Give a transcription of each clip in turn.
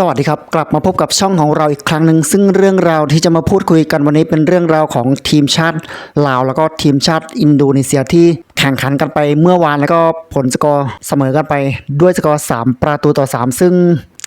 สวัสดีครับ กลับมาพบกับช่องของเราอีกครั้งหนึ่งซึ่งเรื่องราวที่จะมาพูดคุยกันวันนี้เป็นเรื่องราวของทีมชาติลาว แล้วก็ทีมชาติอินโดนีเซียที่แข่งขันกันไปเมื่อวานแล้วก็ผลสกอร์เสมอกันไปด้วยสกอร์ 3 ประตูต่อ 3 ซึ่ง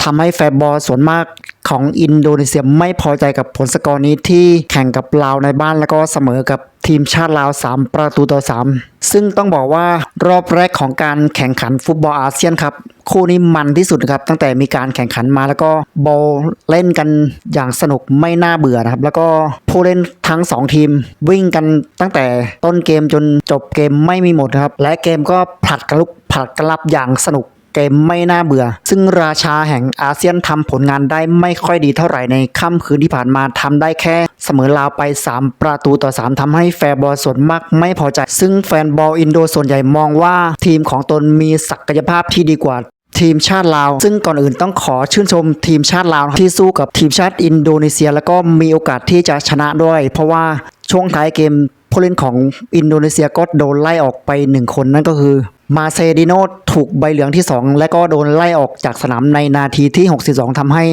ทำให้แฟนบอลส่วนมากของอินโดนีเซียไม่พอใจกับผลสกอร์นี้ที่แข่งกับลาวในบ้านแล้วก็เสมอกับ ทีมชาติลาว 3 ประตูต่อ 3 ซึ่งต้องบอกว่ารอบแรกของการแข่งขันฟุตบอลอาเซียนครับ คู่นี้มันที่สุดครับ ตั้งแต่มีการแข่งขันมาแล้วก็บอลเล่นกันอย่างสนุกไม่น่าเบื่อนะครับ แล้วก็ผู้เล่นทั้ง 2 ทีม วิ่งกันตั้งแต่ต้นเกมจนจบเกมไม่มีหมดครับ และเกมก็ผลัดกันลุกผลัดกันรับอย่างสนุก เกมไม่น่าเบื่อ ซึ่งราชาแห่งอาเซียนทำผลงานได้ไม่ค่อยดีเท่าไหร่ในค่ำคืนที่ผ่านมาทำได้แค่ เสมอลาวไป 3 ประตูต่อ 3ทำให้แฟนบอลส่วนมากไม่พอใจ ซึ่งแฟนบอลอินโดส่วนใหญ่มองว่าทีมของตนมีศักยภาพที่ดีกว่าทีมชาติลาว ซึ่งก่อนอื่นต้องขอชื่นชมทีมชาติลาวที่สู้กับทีมชาติอินโดนีเซีย แล้วก็มีโอกาสที่จะชนะด้วย เพราะว่าช่วงท้ายเกมผู้เล่นของอินโดนีเซียก็โดนไล่ออกไปหนึ่งคนนั่นก็คือ มาเซดิโนถูกใบเหลืองที่ 2 และก็โดนไล่ออกจากสนามในนาทีที่ 62ทำให้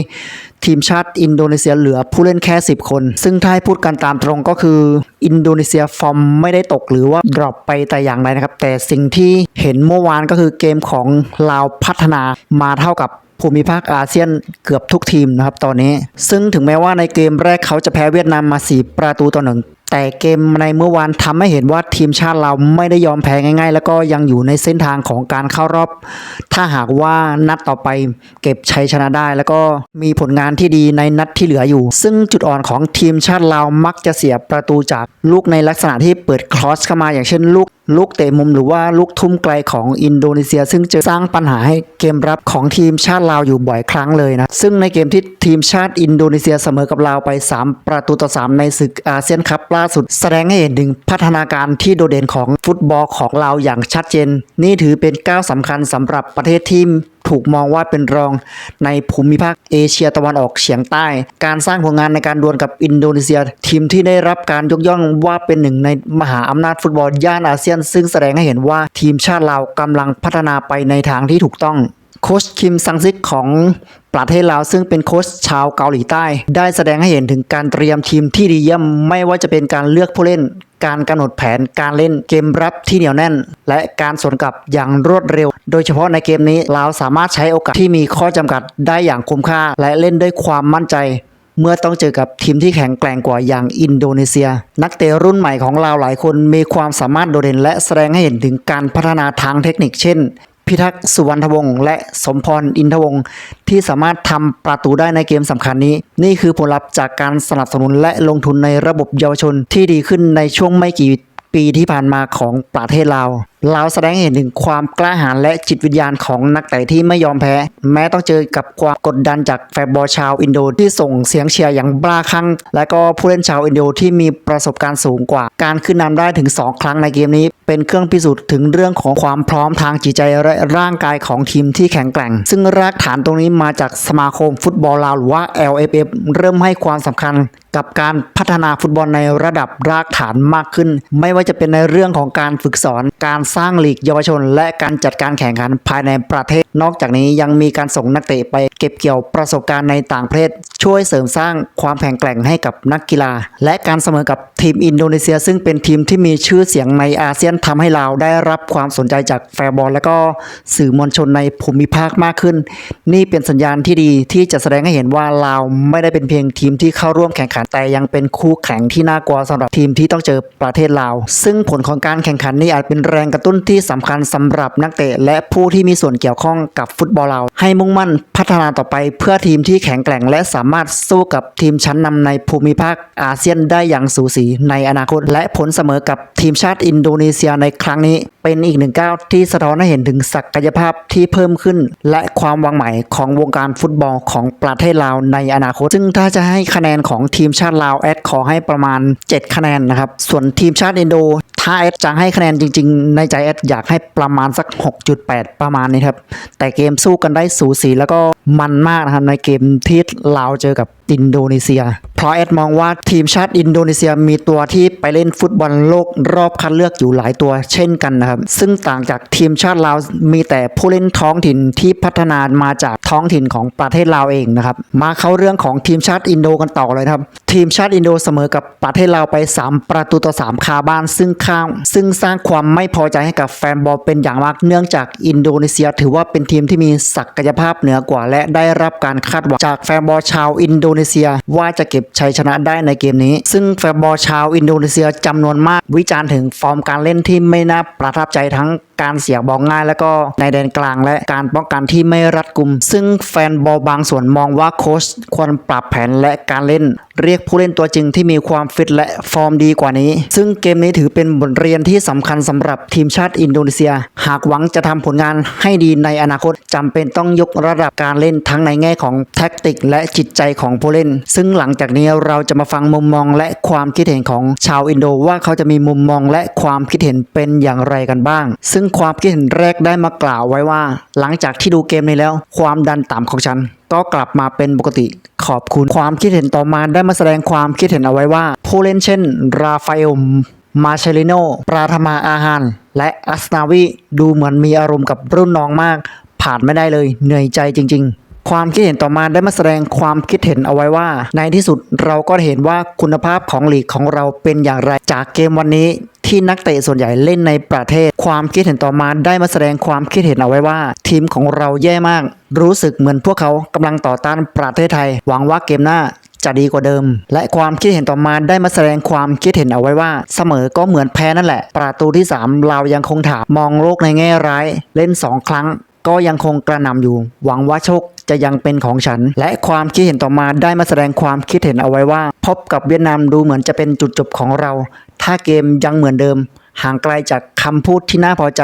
ทีมชาติอินโดนีเซียเหลือผู้เล่นแค่ 10 คน ซึ่งถ้าให้พูดกันตามตรงก็คือ อินโดนีเซียฟอร์มไม่ได้ตกหรือว่าดรอปไปแต่อย่างใดนะครับ แต่สิ่งที่เห็นเมื่อวานก็คือเกมของลาวพัฒนามาเท่ากับภูมิภาคอาเซียนเกือบทุกทีมนะครับตอนนี้ ซึ่งถึงแม้ว่าในเกมแรกเขาจะแพ้เวียดนามมา 4 ประตูต่อหนึ่ง แต่เกมในเมื่อวานทำให้เห็นว่าทีมชาติเราไม่ได้ยอมแพ้ง่าย ๆ แล้วก็ยังอยู่ในเส้นทางของการเข้ารอบ ถ้าหากว่านัดต่อไปเก็บชัยชนะได้ แล้วก็มีผลงานที่ดีในนัดที่เหลืออยู่ ซึ่งจุดอ่อนของทีมชาติเรามักจะเสียประตูจากลูกในลักษณะที่เปิดครอสเข้ามาอย่างเช่นลูก ลูกเตะมุมหรือว่าลูกทุ่มไกลของอินโดนีเซีย ซึ่งจะสร้างปัญหาให้เกมรับของทีมชาติลาวอยู่บ่อยครั้งเลยนะ ซึ่งในเกมที่ทีมชาติอินโดนีเซียเสมอกับลาวไป 3 ประตูต่อ 3 ในศึกอาเซียนคัพล่าสุด แสดงให้เห็นถึงพัฒนาการที่โดดเด่นของฟุตบอลของลาวอย่างชัดเจน นี่ถือเป็นก้าวสำคัญสำหรับประเทศที่ ถูกมองว่าเป็นรองในภูมิภาคเอเชียตะวันออกเฉียงใต้ การสร้างผลงานในการดวลกับอินโดนีเซีย ทีมที่ได้รับการยกย่องว่าเป็นหนึ่งในมหาอำนาจฟุตบอลย่านอาเซียน ซึ่งแสดงให้เห็นว่าทีมชาติลาวกำลังพัฒนาไปในทางที่ถูกต้องโค้ชคิมซังซิกของ ประเทศลาวซึ่งเป็นโค้ชชาวเกาหลีใต้ ได้แสดงให้เห็นถึงการเตรียมทีมที่ดีเยี่ยมไม่ว่าจะเป็นการเลือกผู้เล่น การกำหนดแผนการเล่นเกมรับที่เหนียวแน่น และการสวนกลับอย่างรวดเร็ว โดยเฉพาะในเกมนี้ลาวสามารถใช้โอกาสที่มีข้อจำกัดได้อย่างคุ้มค่า และเล่นด้วยความมั่นใจเมื่อต้องเจอกับทีมที่แข็งแกร่งกว่าอย่างอินโดนีเซีย นักเตะรุ่นใหม่ของลาวหลายคนมีความสามารถโดดเด่น และแสดงให้เห็นถึงการพัฒนาทางเทคนิคเช่น พิทักษ์สุวรรณวงศ์และสมพรอินทวงศ์ที่สามารถทำประตูได้ในเกมสำคัญนี้ นี่คือผลลัพธ์จากการสนับสนุนและลงทุนในระบบเยาวชนที่ดีขึ้นในช่วงไม่กี่ปีที่ผ่านมาของประเทศลาวลาวแสดงเห็นถึงความกล้าหาญและจิตวิญญาณของนักเตะที่ไม่ยอมแพ้ แม้ต้องเจอกับความกดดันจากแฟนบอลชาวอินโดที่ส่งเสียงเชียร์อย่างบ้าคลั่งและก็ผู้เล่นชาวอินโดที่มีประสบการณ์สูงกว่า การขึ้นนำได้ถึง 2 ครั้งในเกมนี้ เป็นเครื่องพิสูจน์ถึงเรื่องของความพร้อมทางจิตใจและร่างกายของทีมที่แข็งแกร่ง ซึ่งรากฐานตรงนี้มาจากสมาคมฟุตบอลลาวหรือว่า LFF เริ่มให้ความสำคัญกับการพัฒนาฟุตบอลในระดับรากฐานมากขึ้น ไม่ว่าจะเป็นในเรื่องของการฝึกสอนการสร้างลีกเยาวชน และการจัดการแข่งขันภายในประเทศ นอกจากนี้ยังมีการส่งนักเตะไปเก็บเกี่ยวประสบการณ์ในต่างประเทศ ช่วยเสริมสร้างความแข็งแกร่งให้กับนักกีฬา และการเสมอกับทีมอินโดนีเซีย ซึ่งเป็นทีมที่มีชื่อเสียงในอาเซียนทำให้เราวได้รับความสนใจจากแฟนบอลและก็สื่อมวลชนในภูมิภาคมากขึ้น นี่เป็นสัญญาณที่ดีที่จะแสดงให้เห็นว่าลาวไม่ได้เป็นเพียงทีมที่เข้าร่วมแข่งขันแต่ยังเป็นคู่แข่งที่น่ากลัวสำหรับทีมที่ต้องเจอประเทศลาว ซึ่งผลของการแข่งขันนี้อาจเป็นแรงกระตุ้นที่สำคัญสำหรับนักเตะและผู้ที่มีส่วนเกี่ยวข้องกับฟุตบอลลาให้มุ่งมั่นพัฒนาต่อไปเพื่อทีมที่แข็งแกร่ง และสามารถสู้กับทีมชั้นนำในภูมิภาคอาเซียนได้อย่างสูสีในอนาคต และผลเสมอกับทีมชาติอินโดนีเซียในครั้งนี้ เป็นอีกหนึ่งก้าวที่สะท้อนให้เห็นถึงศักยภาพที่เพิ่มขึ้น และความหวังใหม่ของวงการฟุตบอลของประเทศลาวในอนาคต ซึ่งถ้าจะให้คะแนนของทีมชาติลาวแอดขอให้ประมาณ 7 คะแนนนะครับส่วนทีมชาติอินโด ถ้าแอดจะให้คะแนนจริง ๆ ในใจแอดอยากให้ประมาณสัก 6.8 ประมาณนี้ครับ แต่เกมสู้กันได้สูสีแล้วก็มันมากนะครับในเกมที่ลาวเจอกับอินโดนีเซีย เพราะแอดมองว่าทีมชาติอินโดนีเซียมีตัวที่ไปเล่นฟุตบอลโลกรอบคัดเลือกอยู่หลายตัวเช่นกันนะครับ ซึ่งต่างจากทีมชาติลาวมีแต่ผู้เล่นท้องถิ่นที่พัฒนามาจากท้องถิ่นของประเทศลาวเองนะครับ มาเข้าเรื่องของทีมชาติอินโดกันต่อเลยครับ ทีมชาติอินโดเสมอกับประเทศลาวไป 3 ประตูต่อ 3 คาบ้านซึ่งข้างซึ่งสร้างความไม่พอใจให้กับแฟนบอลเป็นอย่างมากเนื่องจากอินโดนีเซีย ถือว่าเป็นทีมที่มีศักยภาพเหนือกว่า และได้รับการคาดหวังจากแฟนบอลชาวอินโดนีเซีย ว่าจะเก็บชัยชนะได้ในเกมนี้ ซึ่งแฟนบอลชาวอินโดนีเซียจำนวนมากวิจารณ์ถึงฟอร์มการเล่นที่ไม่น่าประทับใจทั้ง การเสียบอลง่าย แล้วก็ในแดนกลางและการป้องกันที่ไม่รัดกุม ซึ่งแฟนบอลบางส่วนมองว่าโค้ชควรปรับแผนและการเล่น เรียกผู้เล่นตัวจริงที่มีความฟิตและฟอร์มดีกว่านี้ ซึ่งเกมนี้ถือเป็นบทเรียนที่สำคัญสำหรับทีมชาติอินโดนีเซีย หากหวังจะทำผลงานให้ดีในอนาคตจำเป็นต้องยกระดับการเล่นทั้งในแง่ของแท็กติก และจิตใจของผู้เล่น ซึ่งหลังจากนี้เราจะมาฟังมุมมองและความคิดเห็นของชาวอินโดว่าเขาจะมีมุมมองและความคิดเห็นเป็นอย่างไรกันบ้าง ซึ่งความคิดเห็นแรกได้มากล่าวไว้ว่า หลังจากที่ดูเกมนี้แล้ว ความดันต่ำของฉัน ก็กลับมาเป็นปกติขอบคุณความคิดเห็นต่อมาได้มาแสดงความคิดเห็นเอาไว้ว่า ผู้เล่นเช่น ราฟาเอลมาเชลิโน ปราธมาอาฮานและอัสนาวีดูเหมือนมีอารมณ์กับรุ่นน้องมาก ผ่านไม่ได้เลย เหนื่อยใจจริง ๆความคิดเห็นต่อมาได้มาแสดงความคิดเห็นเอาไว้ว่า ในที่สุดเราก็เห็นว่าคุณภาพของลีกของเราเป็นอย่างไร จากเกมวันนี้ ที่นักเตะส่วนใหญ่เล่นในประเทศ ความคิดเห็นต่อมาได้มาแสดงความคิดเห็นเอาไว้ว่า ทีมของเราแย่มาก รู้สึกเหมือนพวกเขากำลังต่อต้านประเทศไทย หวังว่าเกมหน้าจะดีกว่าเดิม และความคิดเห็นต่อมาได้มาแสดงความคิดเห็นเอาไว้ว่า เสมอก็เหมือนแพ้นั่นแหละ ประตูที่ 3 เรายังคงถามมองโลกในแง่ร้าย เล่น 2 ครั้ง ก็ยังคงกระหน่ำอยู่ หวังว่าโชคจะยังเป็นของฉัน และความคิดเห็นต่อมาได้มาแสดงความคิดเห็นเอาไว้ว่า พบกับเวียดนามดูเหมือนจะเป็นจุดจบของเรา ถ้าเกมยังเหมือนเดิม ห่างไกลจากคำพูดที่น่าพอใจ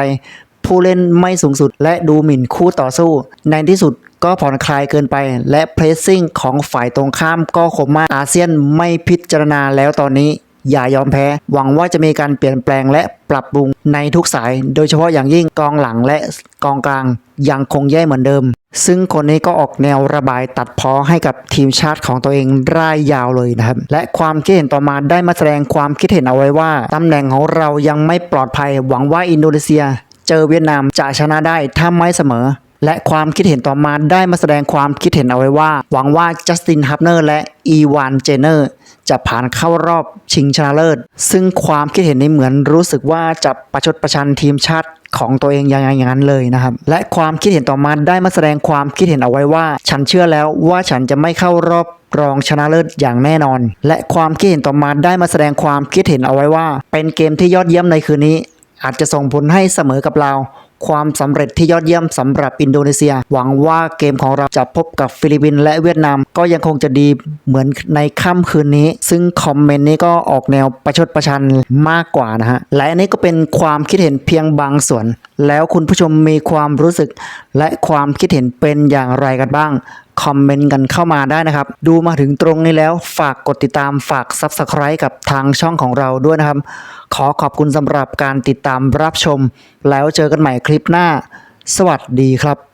ผู้เล่นไม่สูงสุดและดูหมิ่นคู่ต่อสู้ ในที่สุดก็ผ่อนคลายเกินไป และเพรสซิ่งของฝ่ายตรงข้ามก็คมมากอาเซียนไม่พิจารณาแล้วตอนนี้ อย่ายอมแพ้ หวังว่าจะมีการเปลี่ยนแปลงและปรับปรุงในทุกสาย โดยเฉพาะอย่างยิ่งกองหลังและกองกลางยังคงแย่เหมือนเดิม ซึ่งคนนี้ก็ออกแนวระบายตัดพ้อให้กับทีมชาติของตัวเองร่ายยาวเลยนะครับ และความคิดเห็นต่อมาได้มาแสดงความคิดเห็นเอาไว้ว่าตำแหน่งของเรายังไม่ปลอดภัย หวังว่าอินโดนีเซีย เจอเวียดนามจะชนะได้ถ้าไม่เสมอ และความคิดเห็นต่อมาได้มาแสดงความคิดเห็นเอาไว้ว่า หวังว่าจัสตินฮับเนอร์และอีวานเจเนอร์จะผ่านเข้ารอบชิงชนะเลิศ ซึ่งความคิดเห็นนี้เหมือนรู้สึกว่าจะประชดประชันทีมชาติ ของตัวเองยังไงอย่างนั้นเลยนะครับ และความคิดเห็นต่อมาได้มาแสดงความคิดเห็นเอาไว้ว่า ฉันเชื่อแล้วว่าฉันจะไม่เข้ารอบรองชนะเลิศอย่างแน่นอน และความคิดเห็นต่อมาได้มาแสดงความคิดเห็นเอาไว้ว่า เป็นเกมที่ยอดเยี่ยมในคืนนี้ อาจจะส่งผลให้เสมอกับเรา ความสำเร็จที่ยอดเยี่ยมสำหรับอินโดนีเซีย หวังว่าเกมของเราจะพบกับฟิลิปปินส์และเวียดนาม ก็ยังคงจะดีเหมือนในค่ำคืนนี้ ซึ่งคอมเมนต์นี้ก็ออกแนวประชดประชันมากกว่านะฮะ และอันนี้ก็เป็นความคิดเห็นเพียงบางส่วน แล้วคุณผู้ชมมีความรู้สึกและความคิดเห็นเป็นอย่างไรกันบ้าง คอมเมนต์กันเข้ามาได้นะครับ ดูมาถึงตรงนี้แล้วฝากกดติดตามฝาก Subscribe กับทางช่องของเราด้วยนะครับ ขอขอบคุณสำหรับการติดตามรับชม แล้วเจอกันใหม่คลิปหน้า สวัสดีครับ